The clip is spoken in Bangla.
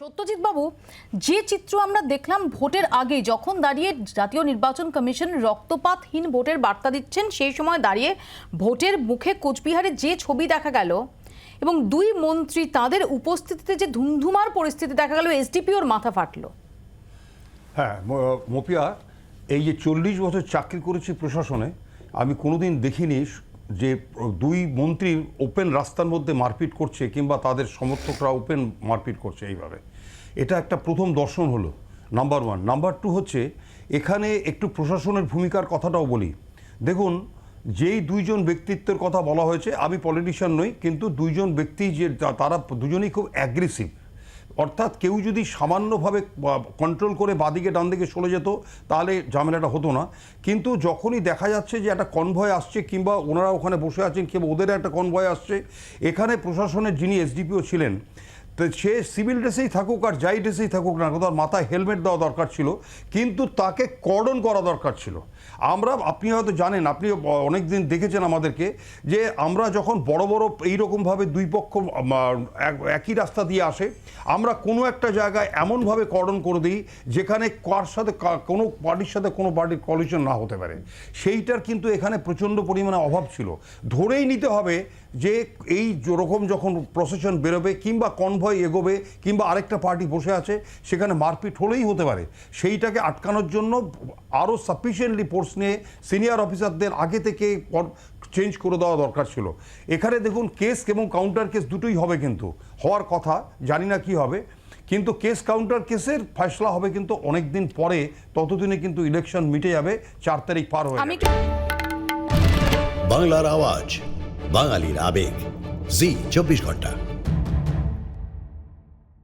সত্যজিৎ বাবু যে চিত্র আমরা দেখলাম ভোটের আগে যখন দাঁড়িয়ে জাতীয় নির্বাচন কমিশন রক্তপাতহীন ভোটের বার্তা দিচ্ছেন, সেই সময় দাঁড়িয়ে ভোটের মুখে কোচবিহারে যে ছবি দেখা গেল এবং দুই মন্ত্রী তাদের উপস্থিতিতে যে ধুমধুমার পরিস্থিতি দেখা গেল এসডিপিওর মাথা ফাটলো। হ্যাঁ মপিয়া এই যে চল্লিশ বছর চাকরি করেছি প্রশাসনে, আমি কোনোদিন দেখিনি যে দুই মন্ত্রী ওপেন রাস্তার মধ্যে মারপিট করছে কিংবা তাদের সমর্থকরা ওপেন মারপিট করছে এইভাবে। এটা একটা প্রথম দর্শন হলো, নাম্বার ওয়ান। নাম্বার টু হচ্ছে, এখানে একটু প্রশাসনের ভূমিকার কথাটাও বলি। দেখুন, যেই দুইজন ব্যক্তিত্বের কথা বলা হয়েছে, আমি পলিটিশিয়ান নই, কিন্তু দুইজন ব্যক্তি যে তারা দুজনেই খুব অ্যাগ্রেসিভ অর্থাৎ কেউ যদি সামান্যভাবে কন্ট্রোল করে বাদিকে ডান দিকে সরে যেত, তাহলে ঝামেলাটা হতো না। কিন্তু যখনই দেখা যাচ্ছে যে একটা কনভয় আসছে, কিংবা ওনারা ওখানে বসে আছেন, কিংবা ওদের একটা কনভয় আসছে, এখানে প্রশাসনের যিনি এসডিপিও ছিলেন তো সে সিভিল ড্রেসেই থাকুক আর যাই ড্রেসেই থাকুক না তার মাথায় হেলমেট দেওয়া দরকার ছিল, কিন্তু তাকে কর্ডন করা দরকার ছিল। আমরা, আপনি হয়তো জানেন, আপনি অনেক দিন দেখেছেন আমাদেরকে, যে আমরা যখন বড় বড় এইরকমভাবে দুই পক্ষ একই রাস্তা দিয়ে আসে, আমরা কোনো একটা জায়গায় এমনভাবে কর্ডন করে দিই, যেখানে কার সাথে কোনো পার্টির সাথে কোনো পার্টির কলিশন না হতে পারে। সেইটার কিন্তু এখানে প্রচণ্ড পরিমাণে অভাব ছিল। ধরেই নিতে হবে যে এই রকম যখন প্রসেশন বেরোবে, কিংবা কনভয় এগোবে কিংবা আরেকটা পার্টি বসে আছে সেখানে মারপিট হলেই হতে পারে। সেইটাকে আটকানোর জন্য আরও সাফিসিয়েন্টলি ফোর্স নিয়ে সিনিয়র অফিসারদের আগে থেকে চেঞ্জ করে দেওয়া দরকার ছিল। এখানে দেখুন কেস এবং কাউন্টার কেস দুটোই হবে কিন্তু। হওয়ার কথা জানি না কি হবে। কিন্তু কেস কাউন্টার কেসের ফয়সলা হবে কিন্তু অনেক দিন পরে ততদিনে কিন্তু ইলেকশন মিটে যাবে চার তারিখ পার হয়ে বাংলার আওয়াজ বাঙালির আবেগ। জি চব্বিশ ঘণ্টা।